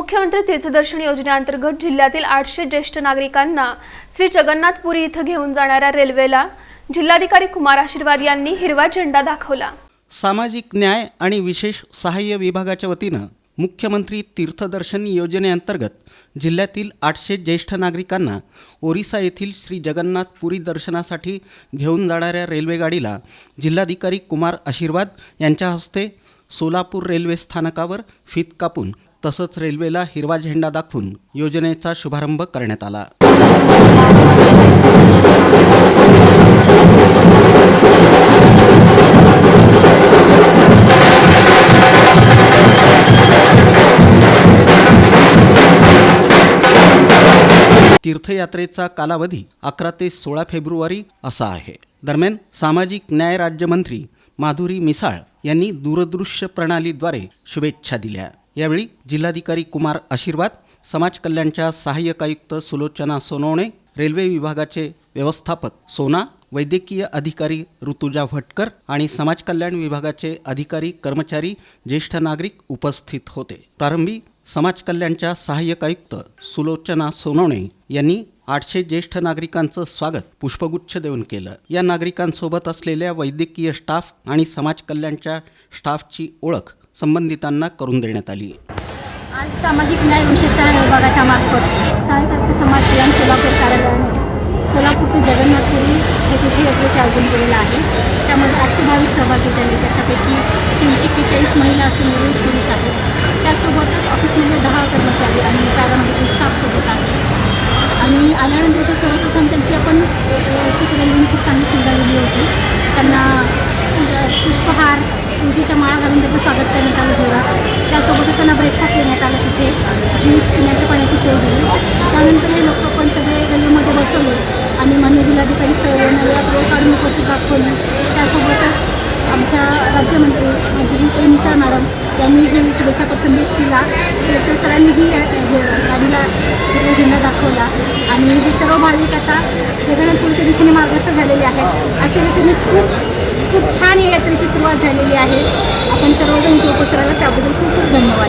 मुख्यमंत्री तीर्थदर्शन योजनेअंतर्गत जिल्ह्यातील आठशे ज्येष्ठ नागरिकांना श्री जगन्नाथपुरी इथं घेऊन जाणाऱ्या रेल्वेला जिल्हाधिकारी कुमार आशीर्वाद यांनी हिरवा झेंडा दाखवला. सामाजिक न्याय आणि विशेष सहाय्य विभागाच्या वतीनं मुख्यमंत्री तीर्थदर्शन योजनेअंतर्गत जिल्ह्यातील आठशे ज्येष्ठ नागरिकांना ओरिसा येथील श्री जगन्नाथपुरी दर्शनासाठी घेऊन जाणाऱ्या रेल्वेगाडीला जिल्हाधिकारी कुमार आशीर्वाद यांच्या हस्ते सोलापूर रेल्वे स्थानकावर फीत कापून तसंच रेल्वेला हिरवा झेंडा दाखवून योजनेचा शुभारंभ करण्यात आला. तीर्थयात्रेचा कालावधी अकरा ते सोळा फेब्रुवारी असा आहे. दरम्यान सामाजिक न्याय राज्यमंत्री माधुरी मिसाळ यांनी दूरदृश्य प्रणालीद्वारे शुभेच्छा दिल्या. यावेळी जिल्हाधिकारी कुमार आशीर्वाद समाज कल्याणच्या सहाय्यक आयुक्त सुलोचना सोनवणे रेल्वे विभागाचे व्यवस्थापक सोना वैद्यकीय अधिकारी ऋतुजा भटकर आणि समाज कल्याण विभागाचे अधिकारी कर्मचारी ज्येष्ठ नागरिक उपस्थित होते. प्रारंभी समाज कल्याणच्या सहाय्यक आयुक्त सुलोचना सोनवणे यांनी आठशे ज्येष्ठ नागरिकांचं स्वागत पुष्पगुच्छ देऊन केलं. या नागरिकांसोबत असलेल्या वैद्यकीय स्टाफ आणि समाज कल्याणच्या स्टाफची ओळख संबंधितांना करून देण्यात आली. आज सामाजिक न्याय विशेष विभागाच्या मार्फत सहायता समाज कल्याण सोलापूर कार्यालयाने सोलापूर जगन्नाथपुरी हे तिथे यात्रेचे आयोजन केलेलं आहे. त्यामध्ये आठशे भाविक सहभागी झाले. त्याच्यापैकी तीनशे एक्केचाळीस महिला असून मिळून पुरुष आहेत. त्यासोबतच ऑफिसमध्ये दहा कर्मचारी आणि पॅरामेडिकल स्टाफसोबत आहे आणि आल्यानंतरच्या सर्वप्रथम त्यांची आपण व्यवस्थित रेल्वेने खूप चांगली सुविधा दिली होती. त्यांना पुष्पहार तुळशीच्या माळा घालून त्याचं स्वागत करण्यात आलं जोरात त्यासोबतच त्यांना ब्रेकफास्ट देण्यात आला तिथे. ज्यूस पिण्याच्या पाण्याची सोय दिली त्यानंतर हे लोक पण सगळे गल्लीमध्ये बसवले. आणि मान्य जिल्हाधिकारी सर यांना वेळात काढून उपस्थित दाखवली त्यासोबतच आमच्या राज्यमंत्री मंत्री ए. मिसाळ मॅडम यांनी हे शुभेच्छा संदेश दिला. कलेक्टर सरांनीही जे- गाडीला हिरवा झेंडा दाखवला. आणि हे सर्व भाविक आता जगन्नाथपूरच्या दिशेने मार्गस्थ झालेले आहेत. अशा रीतीने खूप खूप छान या यात्रेची सुरुवात झालेली आहे. आपण सर्वजण तो उपस्थित राहिला त्याबद्दल खूप खूप धन्यवाद.